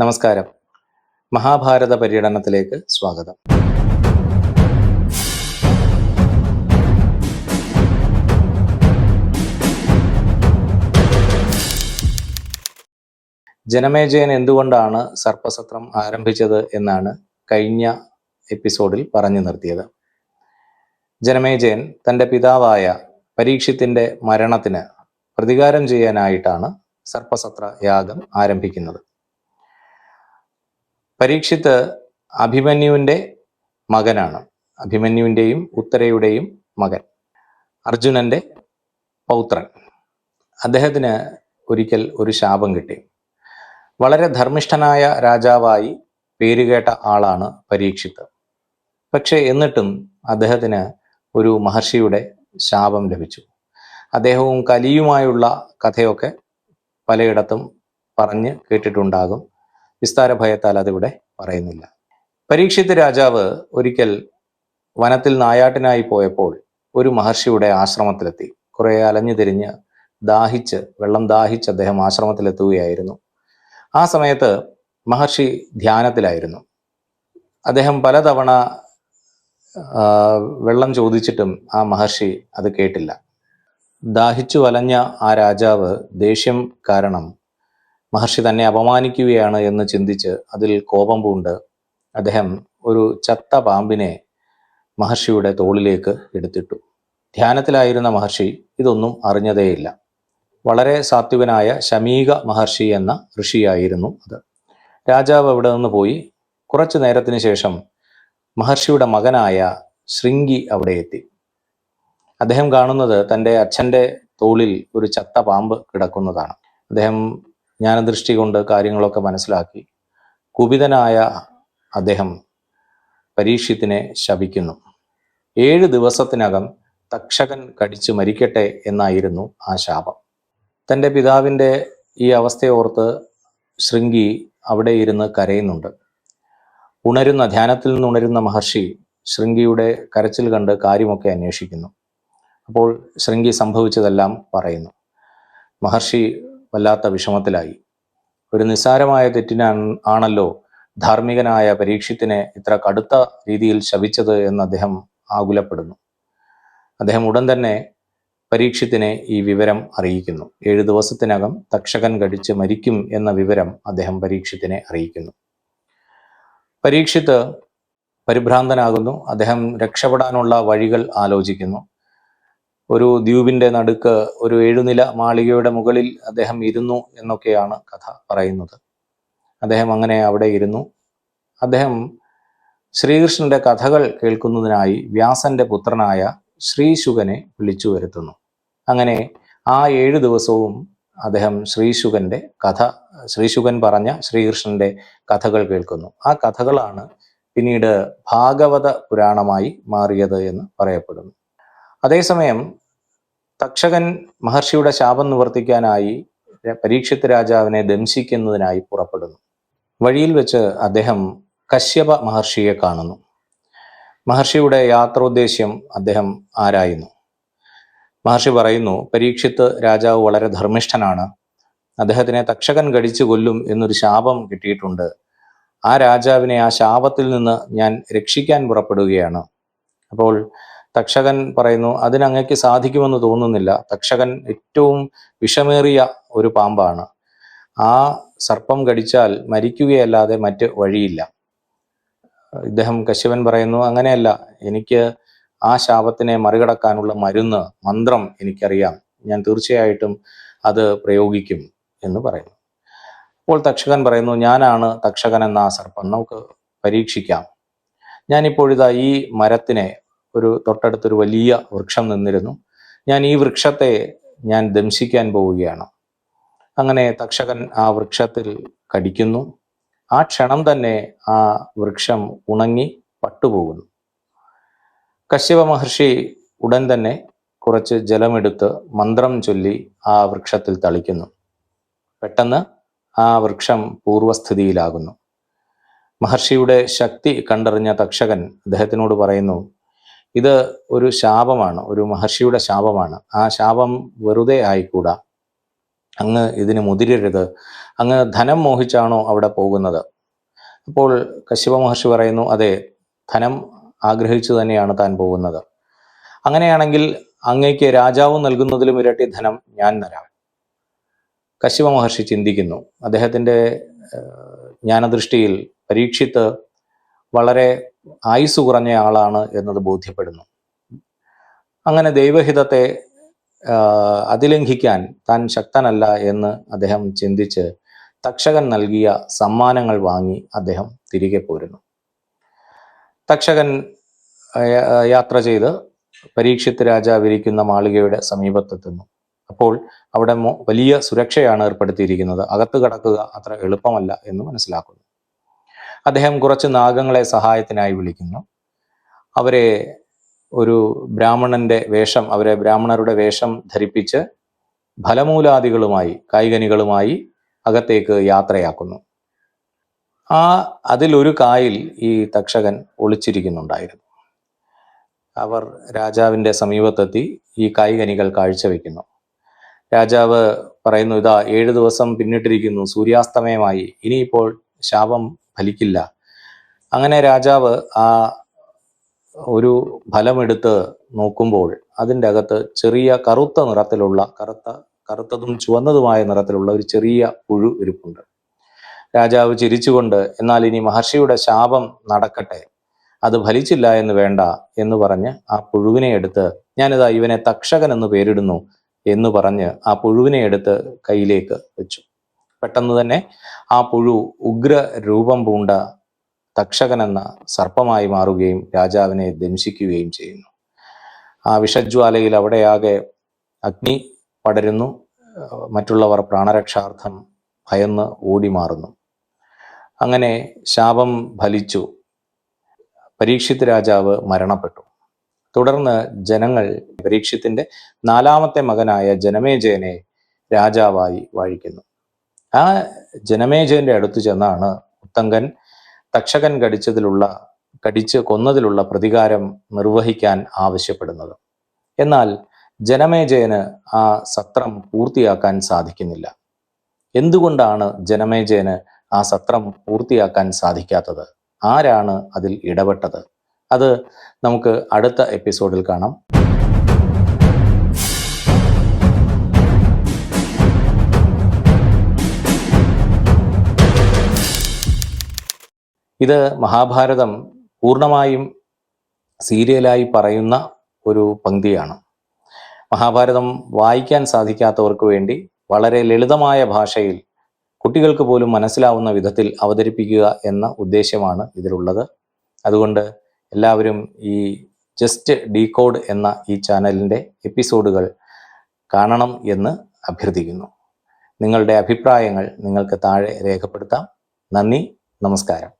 നമസ്കാരം. മഹാഭാരത പര്യടനത്തിലേക്ക് സ്വാഗതം. ജനമേജയൻ എന്തുകൊണ്ടാണ് സർപ്പസത്രം ആരംഭിച്ചത് എന്നാണ് കഴിഞ്ഞ എപ്പിസോഡിൽ പറഞ്ഞു നിർത്തിയത്. ജനമേജയൻ തന്റെ പിതാവായ പരീക്ഷത്തിന്റെ മരണത്തിന് പ്രതികാരം ചെയ്യാനായിട്ടാണ് സർപ്പസത്ര യാഗം ആരംഭിക്കുന്നത്. പരീക്ഷിത്ത് അഭിമന്യുവിന്റെ മകനാണ്. അഭിമന്യുവിന്റെയും ഉത്തരയുടെയും മകൻ. അർജുനന്റെ പൗത്രൻ. അദ്ദേഹത്തിന് ഒരിക്കൽ ഒരു ശാപം കിട്ടി. വളരെ ധർമ്മിഷ്ഠനായ രാജാവായി പേരുകേട്ട ആളാണ് പരീക്ഷിത്ത്. പക്ഷേ എന്നിട്ടും അദ്ദേഹത്തിന് ഒരു മഹർഷിയുടെ ശാപം ലഭിച്ചു. അദ്ദേഹവും കലിയുമായുള്ള കഥയൊക്കെ പലയിടത്തും പറഞ്ഞ് കേട്ടിട്ടുണ്ടാകും. വിസ്താര ഭയത്താൽ അതിവിടെ പറയുന്നില്ല. പരീക്ഷിത് രാജാവ് ഒരിക്കൽ വനത്തിൽ നായാട്ടിനായി പോയപ്പോൾ ഒരു മഹർഷിയുടെ ആശ്രമത്തിലെത്തി. കുറെ അലഞ്ഞു തിരിഞ്ഞ് ദാഹിച്ച് വെള്ളം ദാഹിച്ച് അദ്ദേഹം ആശ്രമത്തിലെത്തുകയായിരുന്നു. ആ സമയത്ത് മഹർഷി ധ്യാനത്തിലായിരുന്നു. അദ്ദേഹം പലതവണ വെള്ളം ചോദിച്ചിട്ടും ആ മഹർഷി അത് കേട്ടില്ല. ദാഹിച്ചു വലഞ്ഞ ആ രാജാവ് ദേഷ്യം കാരണം മഹർഷി തന്നെ അപമാനിക്കുകയാണ് എന്ന് ചിന്തിച്ച് അതിൽ കോപം പൂണ്ട്. അദ്ദേഹം ഒരു ചത്ത പാമ്പിനെ മഹർഷിയുടെ തോളിലേക്ക് എടുത്തിട്ടു. ധ്യാനത്തിലായിരുന്ന മഹർഷി ഇതൊന്നും അറിഞ്ഞതേയില്ല. വളരെ സാത്വികനായ ശമീക മഹർഷി എന്ന ഋഷിയായിരുന്നു അത്. രാജാവ് അവിടെ നിന്ന് പോയി കുറച്ചു നേരത്തിന് ശേഷം മഹർഷിയുടെ മകനായ ശൃംഗി അവിടെ എത്തി. അദ്ദേഹം കാണുന്നത് തന്റെ അച്ഛന്റെ തോളിൽ ഒരു ചത്ത പാമ്പ് കിടക്കുന്നതാണ്. അദ്ദേഹം ജ്ഞാനദൃഷ്ടി കൊണ്ട് കാര്യങ്ങളൊക്കെ മനസ്സിലാക്കി. കുപിതനായ അദ്ദേഹം പരീക്ഷത്തിനെ ശപിക്കുന്നു. ഏഴ് ദിവസത്തിനകം തക്ഷകൻ കടിച്ചു മരിക്കട്ടെ എന്നായിരുന്നു ആ ശാപം. തന്റെ പിതാവിന്റെ ഈ അവസ്ഥയോർത്ത് ശൃംഗി അവിടെ ഇരുന്ന് കരയുന്നുണ്ട്. ഉണരുന്ന ധ്യാനത്തിൽ നിന്ന് ഉണരുന്ന മഹർഷി ശൃംഗിയുടെ കരച്ചിൽ കണ്ട് കാര്യമൊക്കെ അന്വേഷിക്കുന്നു. അപ്പോൾ ശൃംഗി സംഭവിച്ചതെല്ലാം പറയുന്നു. മഹർഷി വല്ലാത്ത വിഷമത്തിലായി. ഒരു നിസ്സാരമായ തെറ്റിനാണ് ആണല്ലോ ധാർമ്മികനായ പരീക്ഷത്തിനെ ഇത്ര കടുത്ത രീതിയിൽ ശവിച്ചത് എന്ന് അദ്ദേഹം ആകുലപ്പെടുന്നു. അദ്ദേഹം ഉടൻ തന്നെ പരീക്ഷത്തിനെ ഈ വിവരം അറിയിക്കുന്നു. ഏഴു ദിവസത്തിനകം തക്ഷകൻ കടിച്ച് മരിക്കും എന്ന വിവരം അദ്ദേഹം പരീക്ഷത്തിനെ അറിയിക്കുന്നു. പരീക്ഷിത്ത് പരിഭ്രാന്തനാകുന്നു. അദ്ദേഹം രക്ഷപ്പെടാനുള്ള വഴികൾ ആലോചിക്കുന്നു. ഒരു ദ്വീപിന്റെ നടുക്ക് ഒരു ഏഴുനില മാളികയുടെ മുകളിൽ അദ്ദേഹം ഇരുന്നു എന്നൊക്കെയാണ് കഥ പറയുന്നത്. അദ്ദേഹം അങ്ങനെ അവിടെ ഇരുന്നു. അദ്ദേഹം ശ്രീകൃഷ്ണന്റെ കഥകൾ കേൾക്കുന്നതിനായി വ്യാസന്റെ പുത്രനായ ശ്രീശുകനെ വിളിച്ചു വരുത്തുന്നു. അങ്ങനെ ആ ഏഴ് ദിവസവും അദ്ദേഹം ശ്രീശുകന്റെ കഥ ശ്രീശുകൻ പറഞ്ഞ ശ്രീകൃഷ്ണന്റെ കഥകൾ കേൾക്കുന്നു. ആ കഥകളാണ് പിന്നീട് ഭാഗവത പുരാണമായി മാറിയത് എന്ന് പറയപ്പെടുന്നു. അതേസമയം തക്ഷകൻ മഹർഷിയുടെ ശാപം നിവർത്തിക്കാനായി പരീക്ഷിത് രാജാവിനെ ദംശിക്കുന്നതിനായി പുറപ്പെടുന്നു. വഴിയിൽ വെച്ച് അദ്ദേഹം കശ്യപ മഹർഷിയെ കാണുന്നു. മഹർഷിയുടെ യാത്രോദ്ദേശ്യം അദ്ദേഹം ആരായുന്നു? മഹർഷി പറയുന്നു പരീക്ഷിത്ത് രാജാവ് വളരെ ധർമ്മിഷ്ഠനാണ്. അദ്ദേഹത്തിനെ തക്ഷകൻ കടിച്ചു കൊല്ലും എന്നൊരു ശാപം കിട്ടിയിട്ടുണ്ട്. ആ രാജാവിനെ ആ ശാപത്തിൽ നിന്ന് ഞാൻ രക്ഷിക്കാൻ പുറപ്പെടുകയാണ്. അപ്പോൾ തക്ഷകൻ പറയുന്നു അതിനങ്ങയ്ക്ക് സാധിക്കുമെന്ന് തോന്നുന്നില്ല. തക്ഷകൻ ഏറ്റവും വിഷമേറിയ ഒരു പാമ്പാണ്. ആ സർപ്പം കടിച്ചാൽ മരിക്കുകയല്ലാതെ മറ്റ് വഴിയില്ല. ഇദ്ദേഹം കശ്യപൻ പറയുന്നു അങ്ങനെയല്ല എനിക്ക് ആ ശാപത്തിനെ മറികടക്കാനുള്ള മരുന്ന് മന്ത്രം എനിക്കറിയാം. ഞാൻ തീർച്ചയായിട്ടും അത് പ്രയോഗിക്കും എന്ന് പറയുന്നു. അപ്പോൾ തക്ഷകൻ പറയുന്നു ഞാനാണ് തക്ഷകൻ എന്ന ആ സർപ്പം. നമുക്ക് പരീക്ഷിക്കാം. ഞാനിപ്പോഴിതാ ഈ മരത്തിനെ ഒരു തൊട്ടടുത്തൊരു വലിയ വൃക്ഷം നിന്നിരുന്നു. ഞാൻ ഈ വൃക്ഷത്തെ ഞാൻ ദംശിക്കാൻ പോവുകയാണ്. അങ്ങനെ തക്ഷകൻ ആ വൃക്ഷത്തിൽ കടിക്കുന്നു. ആ ക്ഷണം തന്നെ ആ വൃക്ഷം ഉണങ്ങി പട്ടുപോകുന്നു. കശ്യപ മഹർഷി ഉടൻ തന്നെ കുറച്ച് ജലമെടുത്ത് മന്ത്രം ചൊല്ലി ആ വൃക്ഷത്തിൽ തളിക്കുന്നു. പെട്ടെന്ന് ആ വൃക്ഷം പൂർവസ്ഥിതിയിലാകുന്നു. മഹർഷിയുടെ ശക്തി കണ്ടറിഞ്ഞ തക്ഷകൻ അദ്ദേഹത്തിനോട് പറയുന്നു ഇത് ഒരു ശാപമാണ് ഒരു മഹർഷിയുടെ ശാപമാണ്. ആ ശാപം വെറുതെ ആയിക്കൂടാ. അങ്ങ് ഇതിന് മുതിരരുത്. അങ്ങ് ധനം മോഹിച്ചാണോ അവിടെ പോകുന്നത്? അപ്പോൾ കശ്യപ മഹർഷി പറയുന്നു അതെ ധനം ആഗ്രഹിച്ചു തന്നെയാണ് താൻ പോകുന്നത്. അങ്ങനെയാണെങ്കിൽ അങ്ങയ്ക്ക് രാജാവ് നൽകുന്നതിലും ഇരട്ടി ധനം ഞാൻ തരാം. കശ്യപ മഹർഷി ചിന്തിക്കുന്നു. അദ്ദേഹത്തിന്റെ ജ്ഞാനദൃഷ്ടിയിൽ പരീക്ഷിത്ത് വളരെ ആയുസ് കുറഞ്ഞ ആളാണ് എന്നത് ബോധ്യപ്പെടുന്നു. അങ്ങനെ ദൈവഹിതത്തെ അതിലംഘിക്കാൻ താൻ ശക്തനല്ല എന്ന് അദ്ദേഹം ചിന്തിച്ച് തക്ഷകൻ നൽകിയ സമ്മാനങ്ങൾ വാങ്ങി അദ്ദേഹം തിരികെ പോരുന്നു. തക്ഷകൻ യാത്ര ചെയ്ത് പരീക്ഷിത് രാജാവിരിക്കുന്ന മാളികയുടെ സമീപത്തെത്തുന്നു. അപ്പോൾ അവിടെ വലിയ സുരക്ഷയാണ് ഏർപ്പെടുത്തിയിരിക്കുന്നത്. അകത്ത് കടക്കുക അത്ര എളുപ്പമല്ല എന്ന് മനസ്സിലാക്കുന്നു. അദ്ദേഹം കുറച്ച് നാഗങ്ങളെ സഹായത്തിനായി വിളിക്കുന്നു. അവരെ ഒരു ബ്രാഹ്മണന്റെ വേഷം അവരെ ബ്രാഹ്മണരുടെ വേഷം ധരിപ്പിച്ച് ഫലമൂലാദികളുമായി കായികനികളുമായി അകത്തേക്ക് യാത്രയാക്കുന്നു. ആ അതിലൊരു കായിൽ ഈ തക്ഷകൻ ഒളിച്ചിരിക്കുന്നുണ്ടായിരുന്നു. അവർ രാജാവിന്റെ സമീപത്തെത്തി ഈ കായികനികൾ കാഴ്ചവെക്കുന്നു. രാജാവ് പറയുന്നു ഇതാ ഏഴു ദിവസം പിന്നിട്ടിരിക്കുന്നു സൂര്യാസ്തമയമായി. ഇനിയിപ്പോൾ ശാപം ഫലിക്കില്ല. അങ്ങനെ രാജാവ് ആ ഒരു ഫലമെടുത്ത് നോക്കുമ്പോൾ അതിന്റെ അകത്ത് ചെറിയ കറുത്ത നിറത്തിലുള്ള കറുത്ത കറുത്തതും ചുവന്നതുമായ നിറത്തിലുള്ള ഒരു ചെറിയ പുഴു ഇരിപ്പുണ്ട്. രാജാവ് ചിരിച്ചുകൊണ്ട് എന്നാൽ ഇനി മഹർഷിയുടെ ശാപം നടക്കട്ടെ. അത് ഫലിച്ചില്ല എന്ന് വേണ്ട എന്ന് പറഞ്ഞ് ആ പുഴുവിനെ എടുത്ത് ഞാനിതാ ഇവനെ തക്ഷകൻ എന്ന് പേരിടുന്നു എന്ന് പറഞ്ഞ് ആ പുഴുവിനെ എടുത്ത് കയ്യിലേക്ക് വെച്ചു. പെട്ടെന്ന് തന്നെ ആ പുഴു ഉഗ്ര രൂപം പൂണ്ട തക്ഷകൻ എന്ന സർപ്പമായി മാറുകയും രാജാവിനെ ദംശിക്കുകയും ചെയ്യുന്നു. ആ വിഷജ്വാലയിൽ അവിടെയാകെ അഗ്നി പടരുന്നു. മറ്റുള്ളവർ പ്രാണരക്ഷാർത്ഥം ഭയന്ന് ഓടി മാറുന്നു അങ്ങനെ ശാപം ഫലിച്ചു. പരീക്ഷിത് രാജാവ് മരണപ്പെട്ടു. തുടർന്ന് ജനങ്ങൾ പരീക്ഷത്തിന്റെ നാലാമത്തെ മകനായ ജനമേജയനെ രാജാവായി വാഴിക്കുന്നു. ആ ജനമേജയന്റെ അടുത്ത് ചെന്നാണ് ഉത്തങ്കൻ തക്ഷകൻ കടിച്ചതിലുള്ള കടിച്ച് കൊന്നതിലുള്ള പ്രതികാരം നിർവഹിക്കാൻ ആവശ്യപ്പെടുന്നത്. എന്നാൽ ജനമേജയന് ആ സത്രം പൂർത്തിയാക്കാൻ സാധിക്കുന്നില്ല. എന്തുകൊണ്ടാണ് ജനമേജയന് ആ സത്രം പൂർത്തിയാക്കാൻ സാധിക്കാത്തത്? ആരാണ് അതിൽ ഇടപെട്ടത്? അത് നമുക്ക് അടുത്ത എപ്പിസോഡിൽ കാണാം. ഇത് മഹാഭാരതം പൂർണമായും സീരിയലായി പറയുന്ന ഒരു പങ്ക്തിയാണ്. മഹാഭാരതം വായിക്കാൻ സാധിക്കാത്തവർക്ക് വേണ്ടി വളരെ ലളിതമായ ഭാഷയിൽ കുട്ടികൾക്ക് പോലും മനസ്സിലാവുന്ന വിധത്തിൽ അവതരിപ്പിക്കുക എന്ന ഉദ്ദേശ്യമാണ് ഇതിലുള്ളത്. അതുകൊണ്ട് എല്ലാവരും ഈ ജസ്റ്റ് ഡീകോഡ് എന്ന ഈ ചാനലിന്റെ എപ്പിസോഡുകൾ കാണണം എന്ന് അഭ്യർത്ഥിക്കുന്നു. നിങ്ങളുടെ അഭിപ്രായങ്ങൾ നിങ്ങൾക്ക് താഴെ രേഖപ്പെടുത്താം. നന്ദി നമസ്കാരം.